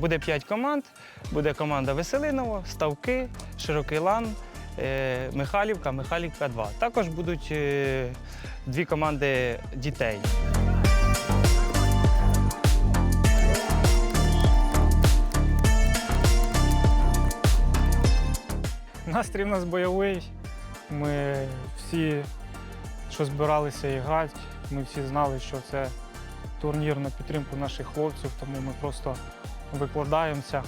Буде 5 команд. Буде команда Веселиново, Ставки, Широкий Лан, е, Михайлівка, Михайлівка 2. Також будуть е, дві команди дітей. Настрій у нас бойовий. Ми всі, що збиралися і грати, ми всі знали, що це турнір на підтримку наших хлопців, тому ми просто викладаємося.